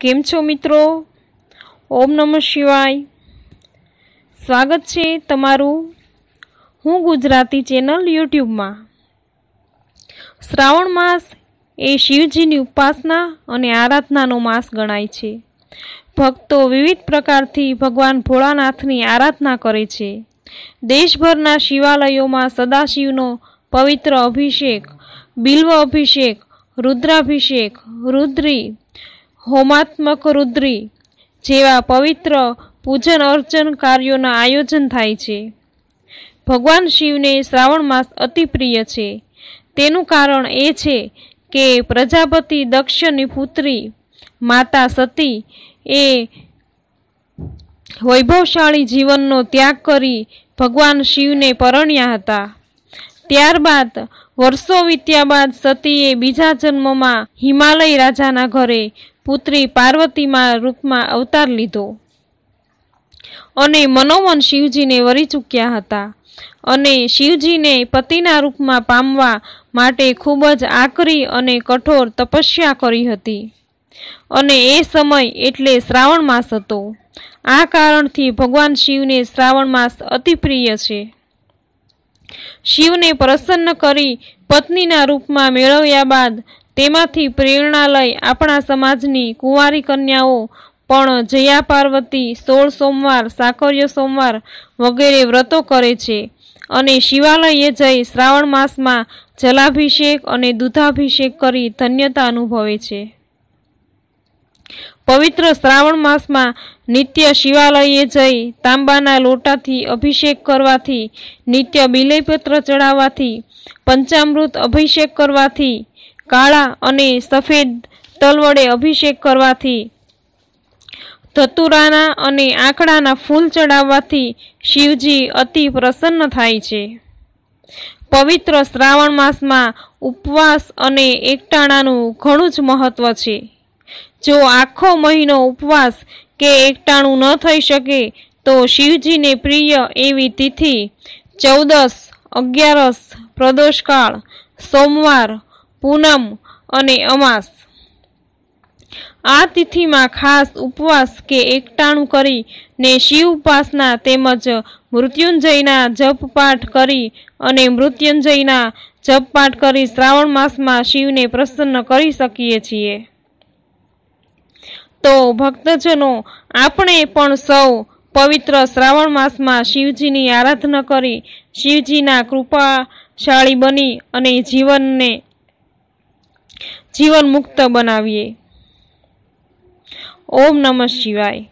કેમ છો મિત્રો? ઓમ નમઃ શિવાય. સ્વાગત છે તમારું હું ગુજરાતી ચેનલ યુટ્યુબમાં. શ્રાવણ માસ એ શિવજીની ઉપાસના અને આરાધનાનો માસ ગણાય છે. ભક્તો વિવિધ પ્રકારથી ભગવાન ભોળાનાથની આરાધના કરે છે. દેશભરના શિવાલયોમાં સદાશિવનો પવિત્ર અભિષેક, બિલ્વ અભિષેક, રુદ્રાભિષેક, રુદ્રી હોમાત્મક રુદ્રી જેવા પવિત્ર પૂજન અર્ચન કાર્યોના આયોજન થાય છે. ભગવાન શિવને શ્રાવણ માસ અતિ પ્રિય છે. તેનું કારણ એ છે કે પ્રજાપતિ દક્ષની પુત્રી માતા સતી એ વૈભવશાળી જીવનનો ત્યાગ કરી ભગવાન શિવને પરણ્યા હતા. ત્યારબાદ વર્ષો વીત્યા બાદ સતીએ બીજા જન્મમાં હિમાલય રાજાના ઘરે પુત્રી પાર્વતીમાં રૂપમાં અવતાર લીધો. અને મનોમન શિવજીને વરી ચૂક્યા હતા. અને શિવજીને પતિના રૂપમાં પામવા માટે ખૂબ જ આકરી અને કઠોર તપસ્યા કરી હતી. અને એ સમય એટલે શ્રાવણ માસ હતો. આ કારણથી ભગવાન શિવને શ્રાવણ માસ અતિ પ્રિય છે. શિવને પ્રસન્ન કરી પત્નીના રૂપમાં મેળવ્યા બાદ તેમાંથી પ્રેરણા લઈ આપણા સમાજની કુંવારી કન્યાઓ પણ જયા પાર્વતી, સોળ સોમવાર, સાકર્ય સોમવાર વગેરે વ્રતો કરે છે. અને શિવાલયે જઈ શ્રાવણ માસમાં જલાભિષેક અને દૂધાભિષેક કરી ધન્યતા અનુભવે છે. પવિત્ર શ્રાવણ માસમાં નિત્ય શિવાલયે જઈ તાંબાના લોટાથી અભિષેક કરવાથી, નિત્ય બિલયપત્ર ચડાવવાથી, પંચામૃત અભિષેક કરવાથી કાળા અને સફેદ તલ વડે અભિષેક કરવાથી ધતુરાના અને આંકડાના ફૂલ ચડાવવાથી શિવજી અતિ પ્રસન્ન થાય છે. પવિત્ર શ્રાવણ માસમાં ઉપવાસ અને એકટાણાનું ઘણું જ મહત્વ છે. જો આખો મહિનો ઉપવાસ કે એકટાણું ન થઈ શકે, તો શિવજીને પ્રિય એવી તિથિ ચૌદસ, અગિયારસ, પ્રદોષકાળ, સોમવાર પૂનમ અને અમાસ. આ તિથિમાં ખાસ ઉપવાસ કે એકટાણું કરી ને શિવ ઉપાસના તેમજ મૃત્યુંજયના જપપાઠ કરી અને મૃત્યુંજયના જપપાઠ કરી શ્રાવણ માસમાં શિવને પ્રસન્ન કરી શકીએ છીએ. તો ભક્તજનો, આપણે પણ સૌ પવિત્ર શ્રાવણ માસમાં શિવજીની આરાધના કરી, શિવજીના કૃપાશાળી બની અને જીવનને જીવન મુક્ત બનાવીએ. ઓમ નમઃ શિવાય.